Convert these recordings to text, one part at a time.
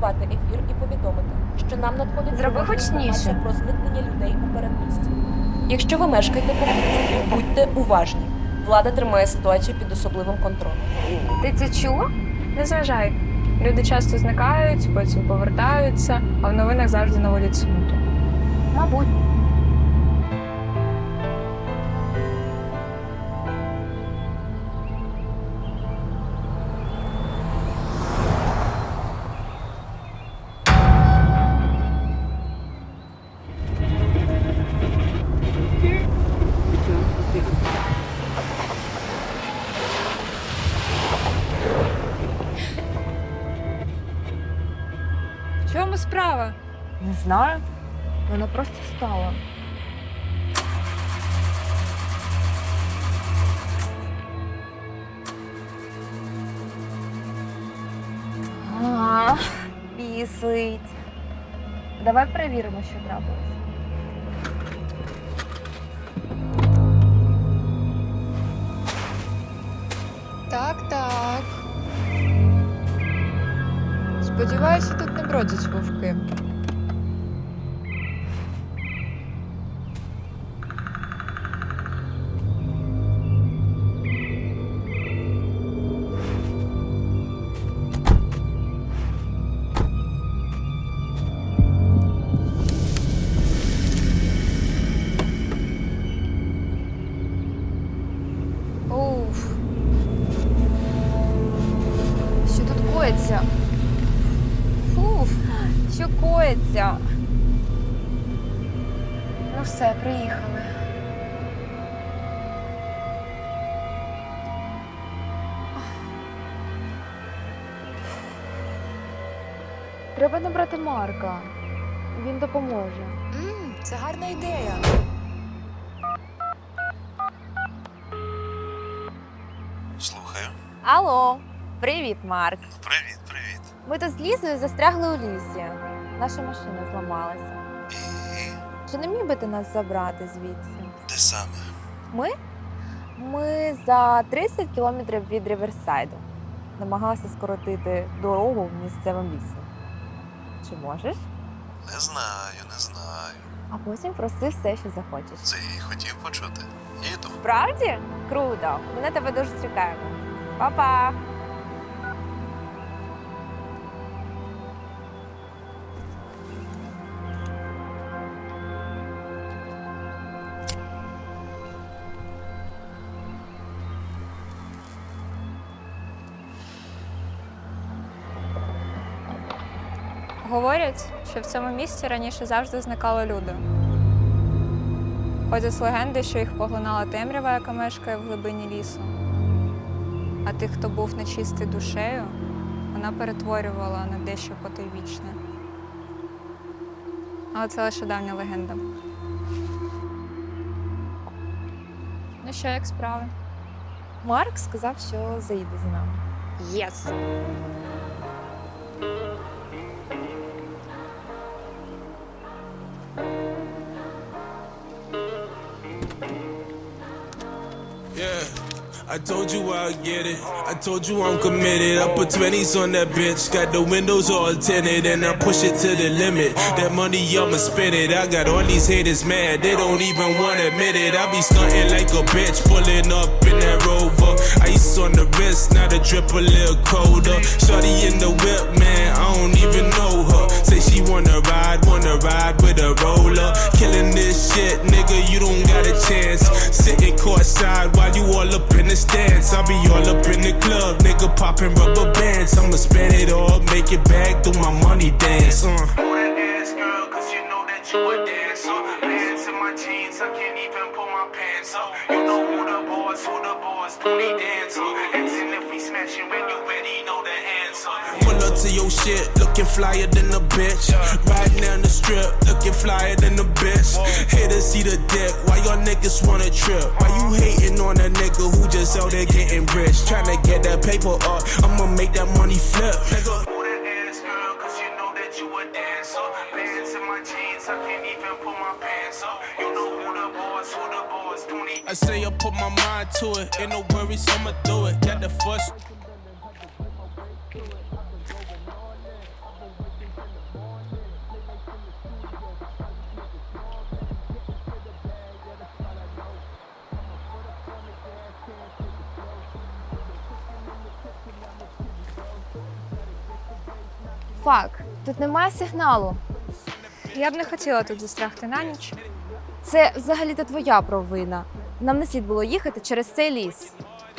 перервати ефір і повідомити, що нам надходить Зроби інформація про зникнення людей у передмісті. Якщо ви мешкаєте поблизу, будьте уважні. Влада тримає ситуацію під особливим контролем. Ти це чула? Не зважай. Люди часто зникають, потім повертаються, а в новинах завжди наводять смуту. Мабуть. справа? Не знаю. Вона просто стала. А, бісить. Давай перевіримо, що трапилось. Так, так. Сподіваюся, тут не бродять вовки. Що? Ну все, приїхали. Треба набрати Марка. Він допоможе. Мм, це гарна ідея. Слухаю. Алло, привіт, Марк. Привіт, привіт. Ми тут з Лізою застрягли у лісі. Наша машина зламалася. І Чи не міг би ти нас забрати звідси? де саме? Ми? Ми за 30 кілометрів від Ріверсайду. Намагалися скоротити дорогу в місцевим лісом. Чи можеш? Не знаю, не знаю. А потім проси все, що захочеш. Це й хотів почути. Їду. Справді? Круто! Ми на тебе дуже чекаємо. Па-па! Говорять, що в цьому місці раніше завжди зникали люди. Ходять легенди, що їх поглинала темрява, яка мешкає в глибині лісу. А тих, хто був нечистий душею, вона перетворювала на дещо потойвічне. Але це лише давня легенда. Ну що, як справи? Марк сказав, що заїде за нами. Єс! Yeah. I told you I'll get it. I told you I'm committed. I put 20s on that bitch. Got the windows all tinted and I push it to the limit. That money, I'ma spend it. I got all these haters mad. They don't even wanna admit it. I be stunting like a bitch. Pulling up in that rover. Ice on the wrist. Now the drip a little colder. Shorty in the whip, man. I don't even know her. Say she wanna ride, wanna ride with a roller. Killing this shit, nigga. You don't got a chance. Sitting courtside while you all up in the stands. I be all up in the club, nigga popping rubber bands. I'ma spend it all, make it back, do my money dance. Uh. you know that you a dancer. Bands in my jeans, I can't even pull my pants up. You know who the boss, who the boss, pony dancer. Asking if we smashing when you ready, know the answer. Pull up to your shit, looking flyer than a bitch. Riding down the strip, looking flyer than the best. Here to see the debt. Why y'all niggas wanna trip? Why you hating on a nigga who just out there getting rich? Tryna get that paper up. I'ma make that money flip. Nigga. I say I put my mind to it, ain't no worries, I'ma do it. Got the first Фак, тут немає сигналу. Я б не хотіла тут застрягти на ніч. Це взагалі-то твоя провина. Нам не слід було їхати через цей ліс.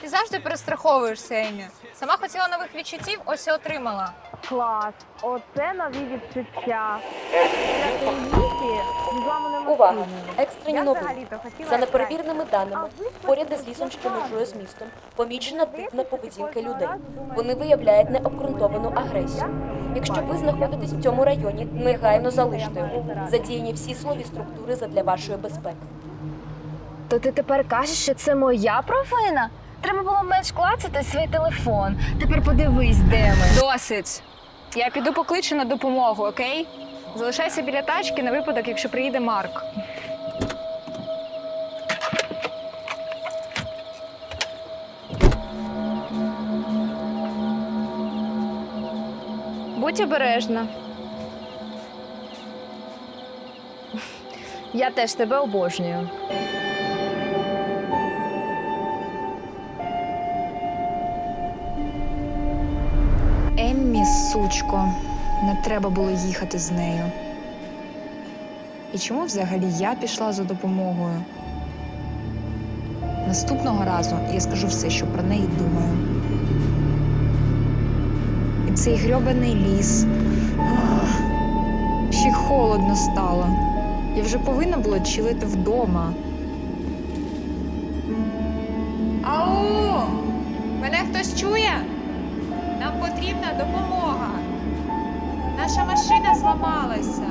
Ти завжди перестраховуєшся, Емі. Сама хотіла нових відчуттів, ось і отримала. Клас, оце нові відчуття. Увага! Екстрені новини. За неперевіреними даними, поряд із лісом, що межує з містом, помічена дивна поведінка людей. Вони виявляють необґрунтовану агресію. Якщо ви знаходитесь в цьому районі, негайно залиште його. Задіяні всі силові структури задля вашої безпеки. То ти тепер кажеш, що це моя провина? Треба було менш клацати свій телефон. Тепер подивись, де ми. Досить. Я піду покличу на допомогу, окей? Залишайся біля тачки на випадок, якщо приїде Марк. Будь обережна. Я теж тебе обожнюю. Сучко, не треба було їхати з нею. І чому взагалі я пішла за допомогою? Наступного разу я скажу все, що про неї думаю. І цей грьобаний ліс. Ще холодно стало. Я вже повинна була чилити вдома. Ау! Мене хтось чує? Нам потрібна допомога. Наша машина зламалася.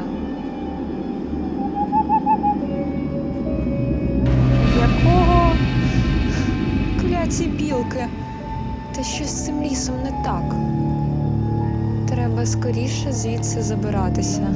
Якого? кляці білки. Та щось з цим лісом не так. Треба скоріше звідси забиратися.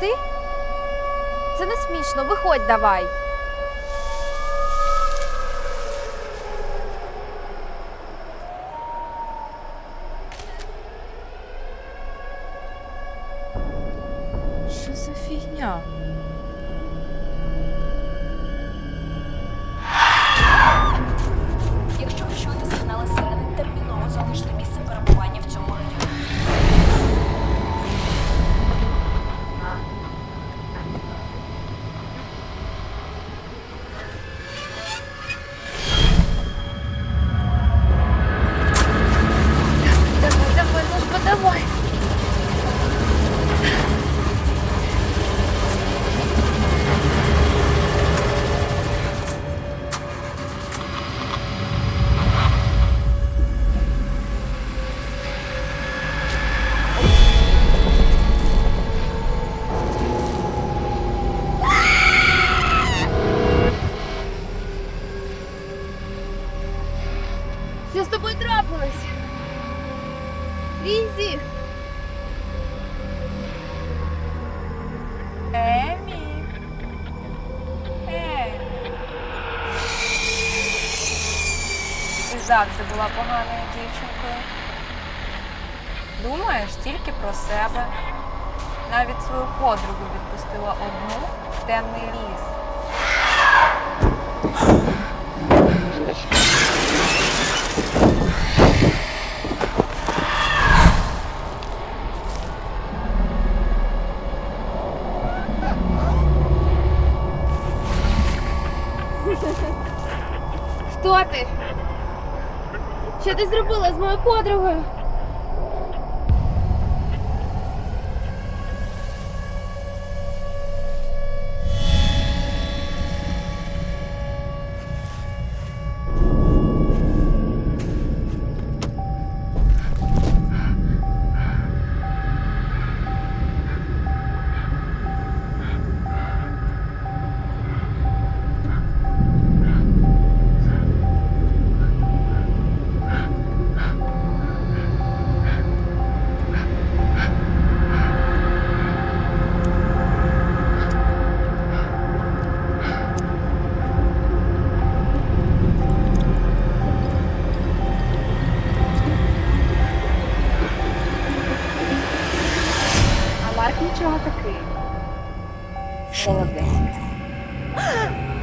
Ти? Це не смішно, виходь давай. Завжди була поганою дівчинкою. Думаєш тільки про себе. Навіть свою подругу відпустила одну в темний ліс. Хто ти? Що ти зробила з моєю подругою? All of them.